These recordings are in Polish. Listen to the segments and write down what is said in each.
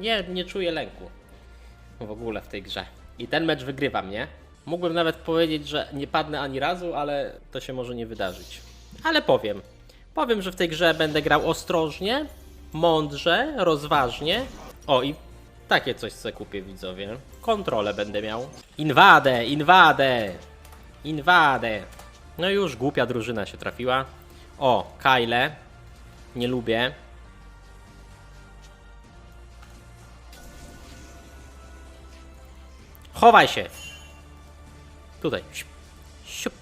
Nie, nie czuję lęku. W ogóle w tej grze. I ten mecz wygrywam, nie? Mógłbym nawet powiedzieć, że nie padnę ani razu, ale to się może nie wydarzyć. Ale powiem. Powiem, że w tej grze będę grał ostrożnie, mądrze, rozważnie. O i takie coś sobie kupię widzowie. Kontrolę będę miał. Inwadę, inwadę, inwadę. No już głupia drużyna się trafiła. O, Kyle. Nie lubię. Chowaj się. Tutaj. Siup.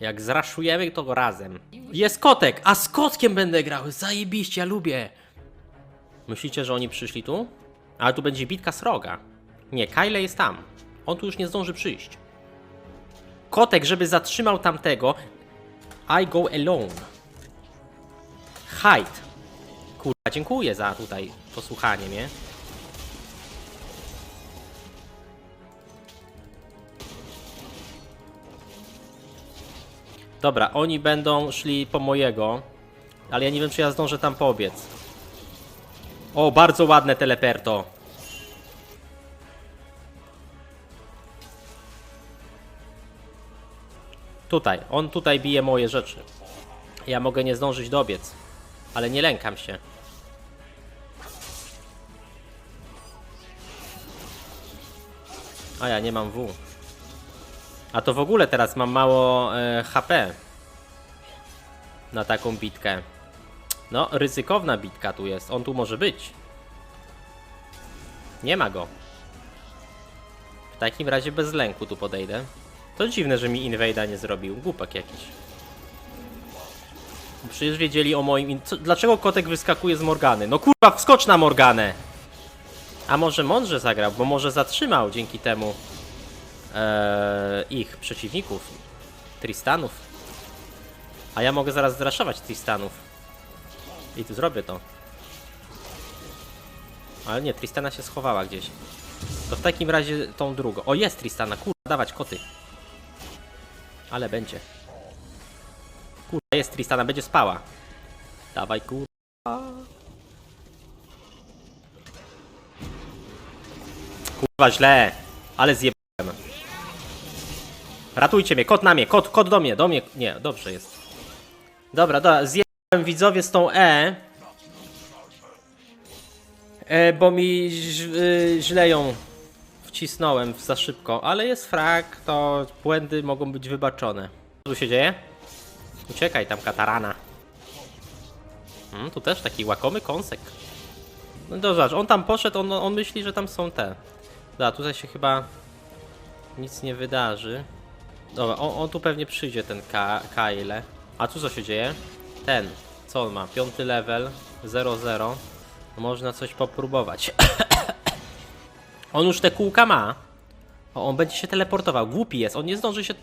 Jak zraszujemy, to razem. Jest kotek, a z kotkiem będę grał. Zajebiście, ja lubię. Myślicie, że oni przyszli tu? Ale tu będzie bitka sroga. Nie, Kyle jest tam. On tu już nie zdąży przyjść. Kotek, żeby zatrzymał tamtego. I go alone. Hide. Kurwa, dziękuję za tutaj posłuchanie mnie. Dobra, oni będą szli po mojego, ale ja nie wiem, czy ja zdążę tam pobiec. O, bardzo ładne teleperto. Tutaj, on tutaj bije moje rzeczy. Ja mogę nie zdążyć dobiec, ale nie lękam się. A ja nie mam W. A to w ogóle teraz mam mało e, HP na taką bitkę. No, ryzykowna bitka tu jest. On tu może być. Nie ma go. W takim razie bez lęku tu podejdę. To dziwne, że mi inwejda nie zrobił. Głupek jakiś. Przecież wiedzieli o moim... Co, dlaczego kotek wyskakuje z Morgany? No kurwa, wskocz na Morganę! A może mądrze zagrał, bo może zatrzymał dzięki temu e, ich przeciwników. Tristanów. A ja mogę zaraz zraszować Tristanów. I tu zrobię to. Ale nie, Tristana się schowała gdzieś. To w takim razie tą drugą. O, jest Tristana, kurwa, dawać koty. Ale będzie. Kurwa, jest Tristana, będzie spała. Dawaj, kurwa. Kurwa, źle. Ale zjebałem. Ratujcie mnie, kot na mnie, kot, kot do mnie, do mnie. Nie, dobrze jest. Dobra, dobra, zjebałem widzowie z tą E. E, bo mi y, źle ją wcisnąłem za szybko, ale jest frag, to błędy mogą być wybaczone. Co tu się dzieje? Uciekaj tam, katarana. Hmm, tu też taki łakomy kąsek. No dobrze, on tam poszedł, on, on myśli, że tam są te. Dobra, tutaj się chyba nic nie wydarzy. Dobra, on, on tu pewnie przyjdzie, ten Ka Kyle. A tu co się dzieje? Ten, co on ma? Piąty level, 0-0. Można coś popróbować. on już te kółka ma. O, on będzie się teleportował. Głupi jest, on nie zdąży się...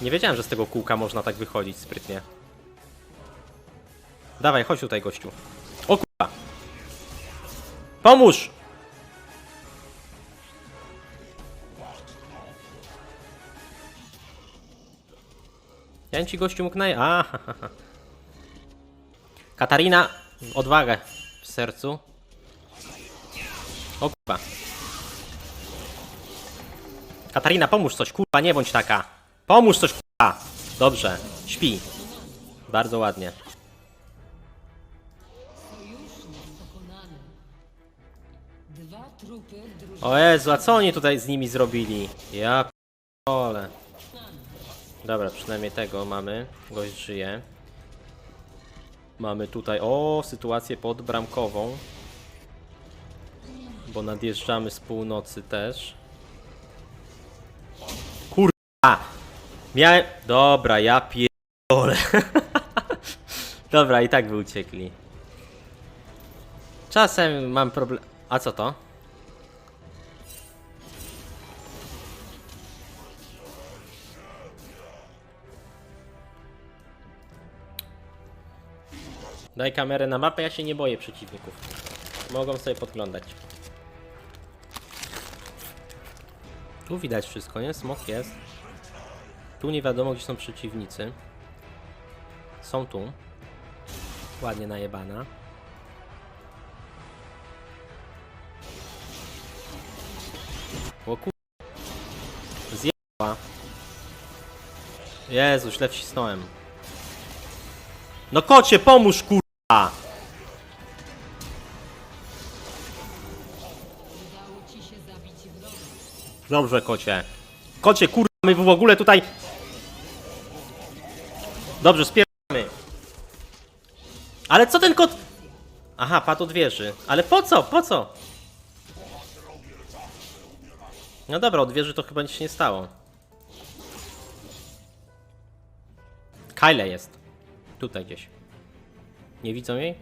Nie wiedziałem, że z tego kółka można tak wychodzić sprytnie. Dawaj, chodź tutaj, gościu. O kurwa. Pomóż! Bym ci gościu mógł naj... A, ha, ha, ha. Katarina, odwagę w sercu. O kurwa. Katarina, pomóż coś, kurwa, nie bądź taka. Pomóż coś, kurwa. Dobrze, śpi. Bardzo ładnie. O Jezu, a co oni tutaj z nimi zrobili? Ja p***ole. Dobra, przynajmniej tego mamy. Gość żyje. Mamy tutaj, o, sytuację podbramkową. Bo nadjeżdżamy z północy też. Kurwa! Miałem... Dobra, ja pierdolę. Dobra, i tak by uciekli. Czasem mam problem... A co to? Daj kamerę na mapę, ja się nie boję przeciwników. Mogą sobie podglądać. Tu widać wszystko, nie? Smok jest. Tu nie wiadomo, gdzie są przeciwnicy. Są tu. Ładnie najebana. O kur... Zjebała. Jezu, źle wcisnąłem. No kocie, pomóż kurwa! Dobrze, kocie. Kocie, kurwa, my w ogóle tutaj... Dobrze, spieramy. Ale co ten kot... Aha, padł od wieży. Ale po co? Po co? No dobra, od wieży to chyba nic się nie stało. Kyle jest. Tutaj gdzieś. Nie widzą jej?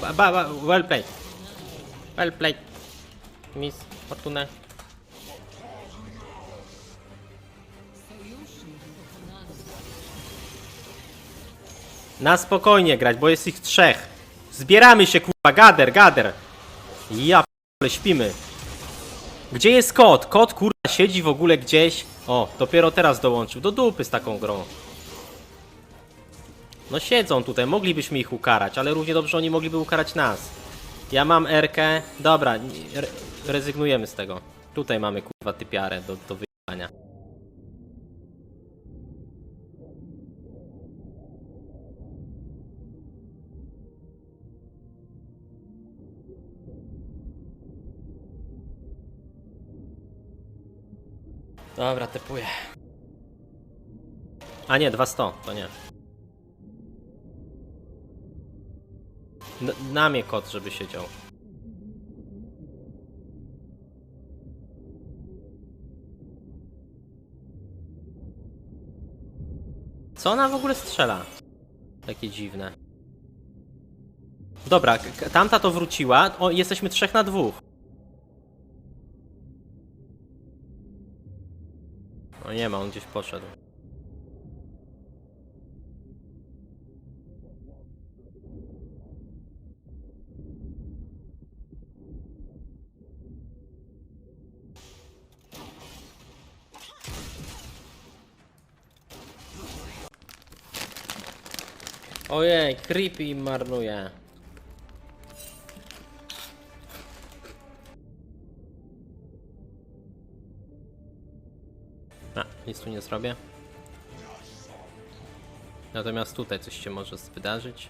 Ba, ba, ba, well played. Well played. Miss pokonany. Na spokojnie grać, bo jest ich trzech. Zbieramy się, kurwa, gader, gader. Ja p***le, śpimy. Gdzie jest kot? Kot, kurwa, siedzi w ogóle gdzieś. O, dopiero teraz dołączył. Do dupy z taką grą. No siedzą tutaj, moglibyśmy ich ukarać, ale równie dobrze oni mogliby ukarać nas. Ja mam Erkę. Dobra, rezygnujemy z tego. Tutaj mamy, kurwa, typiarę do, do wyjechania. Dobra, typuję. A nie, 200, to nie. N na mnie kot, żeby siedział. Co ona w ogóle strzela? Takie dziwne. Dobra, tamta to wróciła. O, jesteśmy trzech na dwóch. O nie ma, on gdzieś poszedł. Ojej, creepy im marnuje. A, nic tu nie zrobię. Natomiast tutaj coś się może wydarzyć.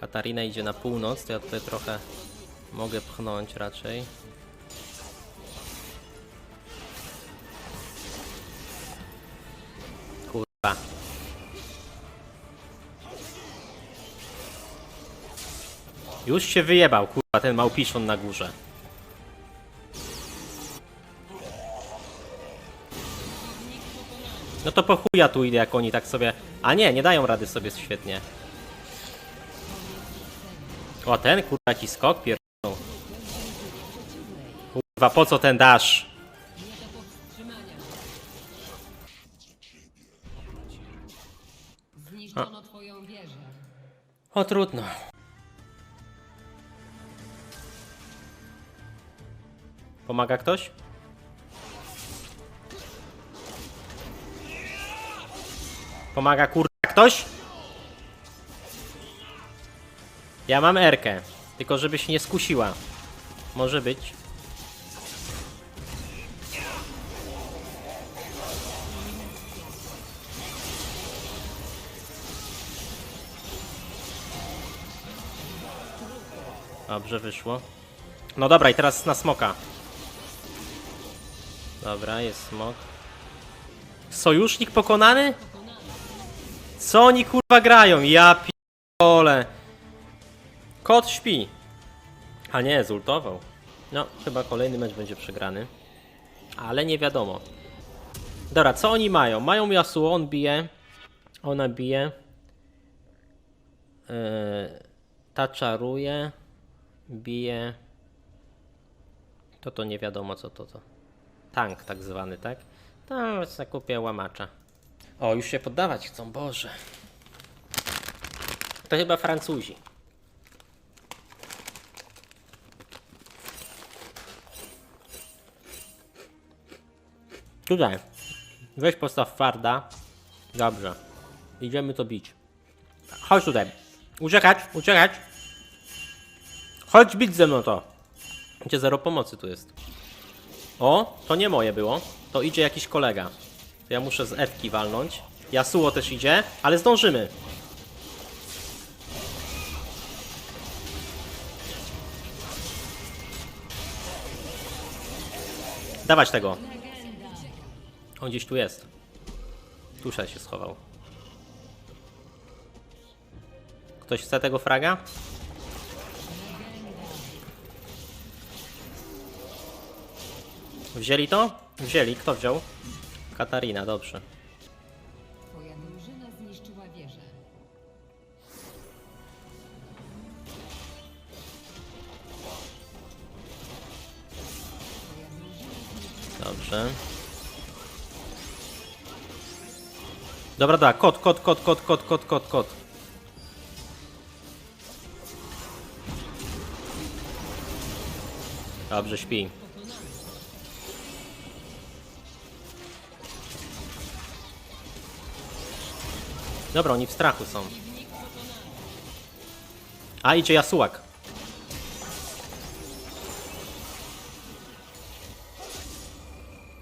Katarina idzie na północ, to ja tutaj trochę mogę pchnąć raczej. Kurwa. Już się wyjebał, kurwa, ten małpiszon na górze. No to po chuja tu idę, jak oni tak sobie... A nie, nie dają rady sobie świetnie. O, ten kurwa jaki skok pierdolą. Kurwa, po co ten dasz? Zniszczono twoją wieżę. O, trudno. Pomaga ktoś? Pomaga kurwa ktoś? Ja mam Erkę, tylko żeby się nie skusiła. Może być. Dobrze wyszło. No dobra, i teraz na smoka. Dobra, jest smok. Sojusznik pokonany? Co oni kurwa grają? Ja pierdolę. Kot śpi. A nie, zultował. No, chyba kolejny mecz będzie przegrany. Ale nie wiadomo. Dobra, co oni mają? Mają Yasuo, on bije. Ona bije. Yy, ta czaruje. Bije. To to nie wiadomo co to to. Tank tak zwany, tak? Tam zakupię łamacza. O, już się poddawać chcą, Boże. To chyba Francuzi. Tutaj. Weź postaw farda. Dobrze. Idziemy to bić. Chodź tutaj. Uciekać, uciekać. Chodź bić ze mną to. Gdzie zero pomocy tu jest. O, to nie moje było. To idzie jakiś kolega. To ja muszę z Ewki walnąć. Yasuo też idzie, ale zdążymy. Dawać tego. On gdzieś tu jest. Tusza się schował. Ktoś chce tego fraga? Wzięli to? Wzięli. Kto wziął? Katarina, dobrze. Twoja drużyna zniszczyła wieżę. Twoja drużyna zniszczyła Dobrze. Dobra, dobra, kot, kot, kot, kot, kot, kot, kot, kot. Dobrze, śpi. Dobra, oni w strachu są. A, idzie Jasułak.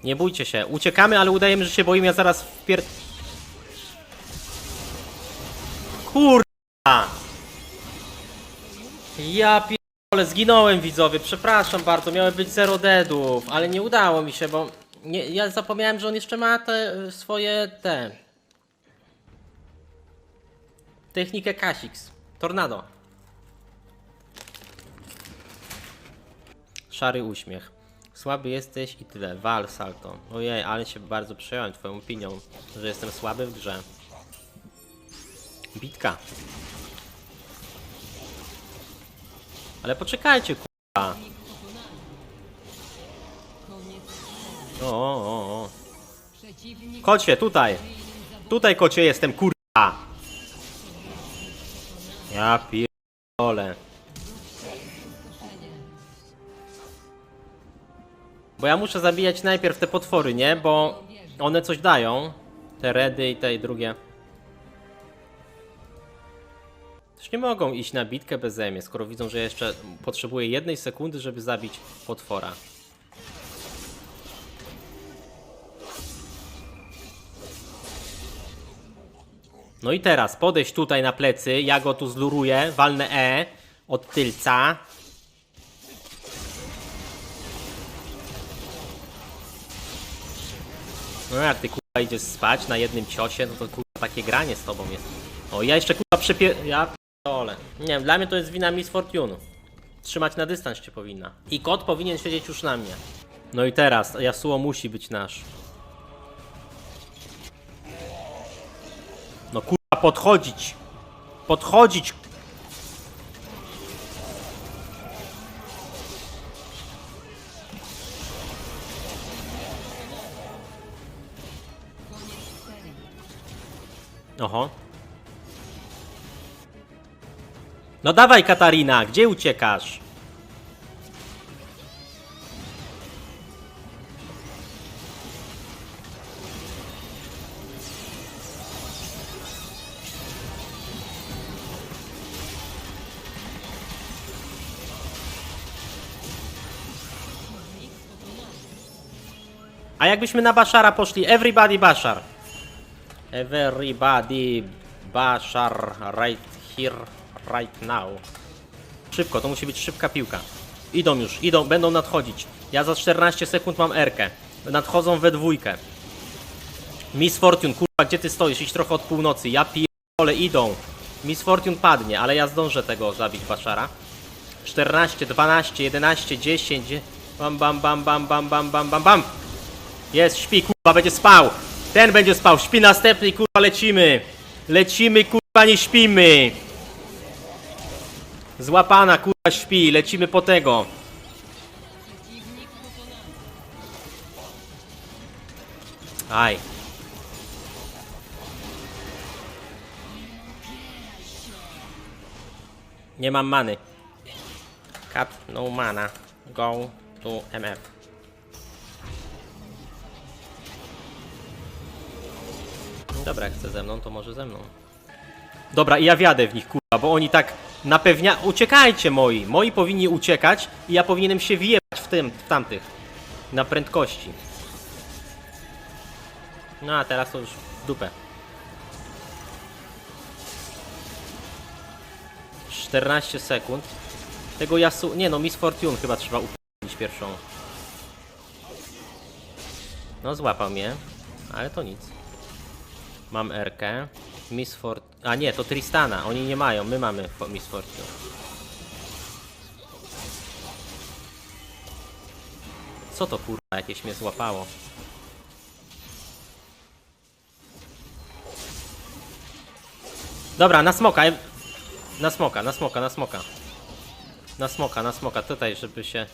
Nie bójcie się. Uciekamy, ale udajemy, że się boimy. Ja zaraz wpier... Kurwa! Ja pierdolę, zginąłem widzowie. Przepraszam bardzo, miały być zero deadów, ale nie udało mi się, bo... Nie, ja zapomniałem, że on jeszcze ma te y, swoje... te... Technikę Kasix. Tornado. Szary uśmiech. Słaby jesteś i tyle. Wal salto. Ojej, ale się bardzo przejąłem twoją opinią, że jestem słaby w grze. Bitka. Ale poczekajcie, kurwa. O, o, o, o. Kocie, tutaj. Tutaj kocie jestem, kurwa. Ja pierdolę. Bo ja muszę zabijać najpierw te potwory, nie? Bo one coś dają. Te redy i te drugie. Nie mogą iść na bitkę beze mnie, skoro widzą, że jeszcze potrzebuję jednej sekundy, żeby zabić potwora. No i teraz podejść tutaj na plecy, ja go tu zluruję, walnę E od tylca. No jak ty kurwa idziesz spać na jednym ciosie, no to kurwa takie granie z tobą jest. O ja jeszcze kurwa przepie... ja Nie wiem, dla mnie to jest wina Miss Fortune. Trzymać na dystans cię powinna. I kot powinien siedzieć już na mnie. No i teraz, Yasuo musi być nasz. No kurwa, podchodzić. Podchodzić. Oho. No dawaj Katarina, gdzie uciekasz? A jakbyśmy na Bashara poszli? Everybody Bashar. Everybody Bashar right here, right now. Szybko, to musi być szybka piłka. Idą już, idą, będą nadchodzić. Ja za 14 sekund mam Erkę. Nadchodzą we dwójkę. Miss Fortune, kurwa, gdzie ty stoisz? Idź trochę od północy. Ja pierdolę, idą. Miss Fortune padnie, ale ja zdążę tego zabić Bashara. 14, 12, 11, 10. Bam, bam, bam, bam, bam, bam, bam, bam, bam. Jest, śpi, kurwa, będzie spał. Ten będzie spał, śpi następny kurwa lecimy. Lecimy, kurwa, nie śpimy. Złapana, kurwa śpi, lecimy po tego. Aj. Nie mam many. Cut no mana. Go to MF. Dobra, jak chce ze mną, to może ze mną. Dobra, i ja wiadę w nich, kurwa, bo oni tak napewnia... Uciekajcie moi! Moi powinni uciekać i ja powinienem się wjebać w tym, w tamtych. Na prędkości. No a teraz to już w dupę. 14 sekund. Tego Yasu... Nie no, Miss Fortune chyba trzeba upić pierwszą. No złapał mnie, ale to nic. Mam Erkę. Miss Fort... A nie, to Tristana. Oni nie mają, my mamy Miss Fortune. Co to kurwa, jakieś mnie złapało. Dobra, na smoka. Na smoka, na smoka, na smoka. Na smoka, na smoka, tutaj, żeby się...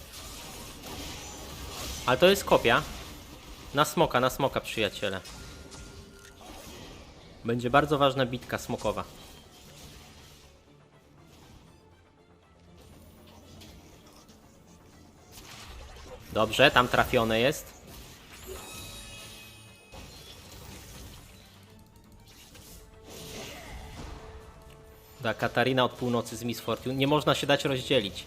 Ale to jest kopia. Na smoka, na smoka, przyjaciele. Będzie bardzo ważna bitka smokowa. Dobrze, tam trafione jest. Da, Katarina od północy z Miss Fortune. Nie można się dać rozdzielić.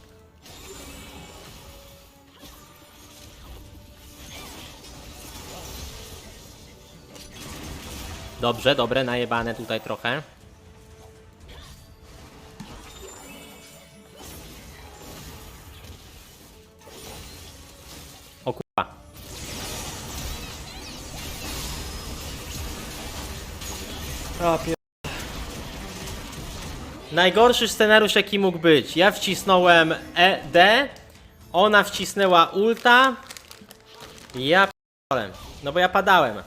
Dobrze, dobre, najebane tutaj trochę. Najgorszy scenariusz jaki mógł być. Ja wcisnąłem ED, ona wcisnęła ulta. Ja p***łem. No bo ja padałem.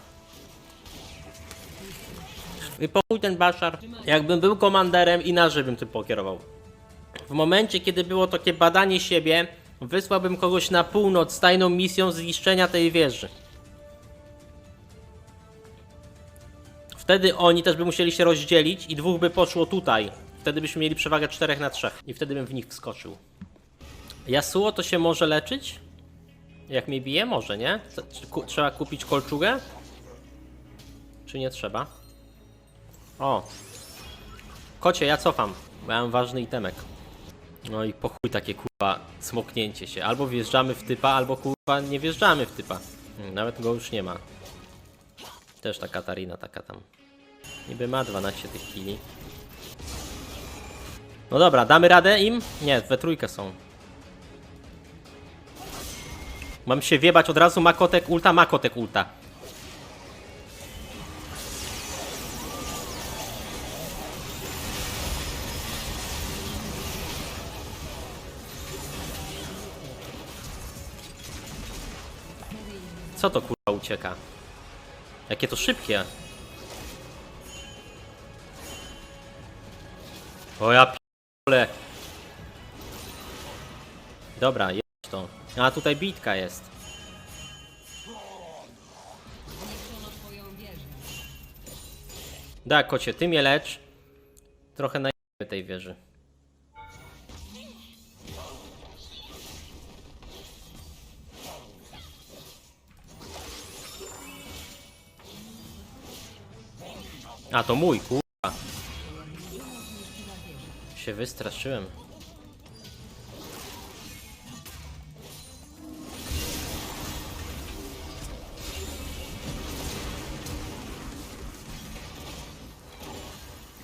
Chuj ten Bashar. Jakbym był komanderem, inaczej bym tym pokierował. W momencie, kiedy było takie badanie siebie, wysłałbym kogoś na północ z tajną misją zniszczenia tej wieży. Wtedy oni też by musieli się rozdzielić i dwóch by poszło tutaj. Wtedy byśmy mieli przewagę 4 na 3 i wtedy bym w nich wskoczył. Yasuo to się może leczyć? Jak mnie bije? Może, nie? Trzeba kupić kolczugę? Czy nie trzeba? O! Kocie, ja cofam. mam ważny itemek. No i po chuj takie kurwa smoknięcie się. Albo wjeżdżamy w typa, albo kurwa nie wjeżdżamy w typa. Hmm, Nawet go już nie ma. Też ta Katarina taka tam. Niby ma 12 tych kili. No dobra, damy radę im? Nie, we trójkę są. Mam się wiebać od razu, makotek ulta, makotek ulta. Co to kurwa ucieka? Jakie to szybkie. O ja p***le. Dobra, jest to. A tutaj bitka jest. Da, kocie, ty mnie lecz. Trochę najemy tej wieży. A, to mój, kurwa. Się wystraszyłem.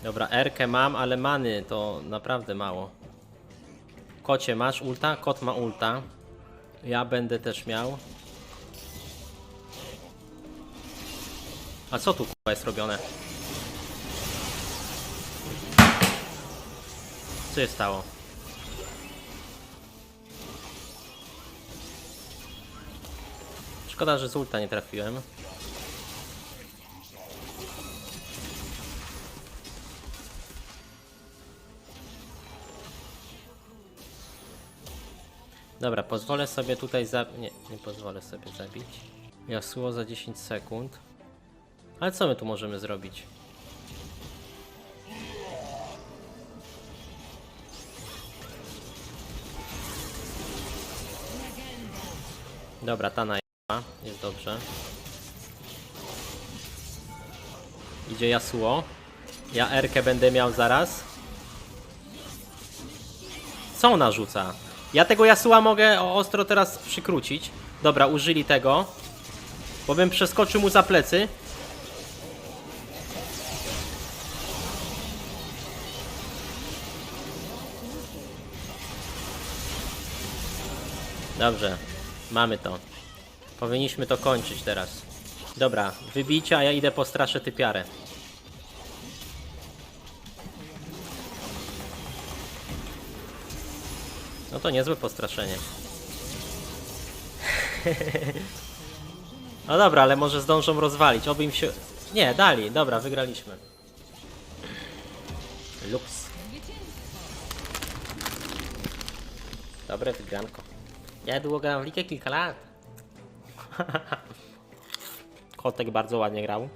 Dobra, Erkę mam, ale many to naprawdę mało. Kocie, masz ulta? Kot ma ulta. Ja będę też miał. A co tu kurwa jest robione? Co się stało? Szkoda, że z ulta nie trafiłem. Dobra, pozwolę sobie tutaj za... Nie, nie pozwolę sobie zabić. Yasuo za 10 sekund. Ale co my tu możemy zrobić? Dobra, ta najęła. Jest dobrze. Idzie Yasuo. Ja Erkę będę miał zaraz. Co ona rzuca? Ja tego Yasuo mogę ostro teraz przykrócić. Dobra, użyli tego. Bo bym przeskoczył mu za plecy. Dobrze, mamy to. Powinniśmy to kończyć teraz. Dobra, wybicie, a ja idę po straszę typiarę. No to niezłe postraszenie. No dobra, ale może zdążą rozwalić. Oby im się... Nie, dali. Dobra, wygraliśmy. Luks. Dobre wygranko. Ja długo grałem w ligę kilka lat. Kotek bardzo ładnie grał.